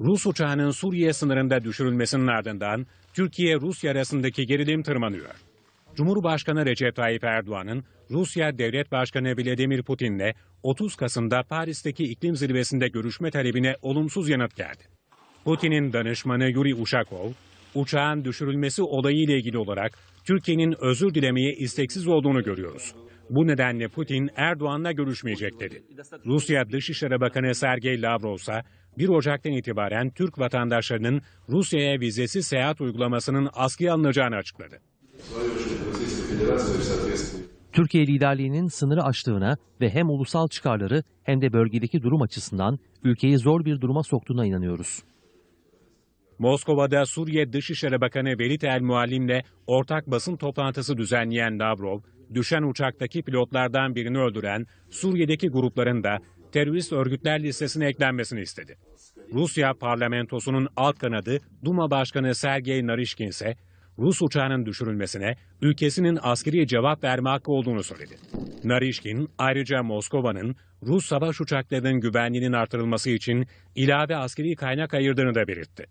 Rus uçağının Suriye sınırında düşürülmesinin ardından Türkiye-Rusya arasındaki gerilim tırmanıyor. Cumhurbaşkanı Recep Tayyip Erdoğan'ın Rusya Devlet Başkanı Vladimir Putin'le 30 Kasım'da Paris'teki iklim zirvesinde görüşme talebine olumsuz yanıt geldi. Putin'in danışmanı Yuri Ushakov, uçağın düşürülmesi olayıyla ilgili olarak Türkiye'nin özür dilemeye isteksiz olduğunu görüyoruz. Bu nedenle Putin Erdoğan'la görüşmeyecek dedi. Rusya Dışişleri Bakanı Sergey Lavrov ise 1 Ocak'tan itibaren Türk vatandaşlarının Rusya'ya vizesiz seyahat uygulamasının askıya alınacağını açıkladı. Türkiye liderliğinin sınırı aştığına ve hem ulusal çıkarları hem de bölgedeki durum açısından ülkeyi zor bir duruma soktuğuna inanıyoruz. Moskova'da Suriye Dışişleri Bakanı Velit El Muallim'le ortak basın toplantısı düzenleyen Lavrov, düşen uçaktaki pilotlardan birini öldüren Suriye'deki grupların da terörist örgütler listesine eklenmesini istedi. Rusya parlamentosunun alt kanadı Duma Başkanı Sergey Narishkin ise Rus uçağının düşürülmesine ülkesinin askeri cevap verme hakkı olduğunu söyledi. Narishkin ayrıca Moskova'nın Rus savaş uçaklarının güvenliğinin artırılması için ilave askeri kaynak ayırdığını da belirtti.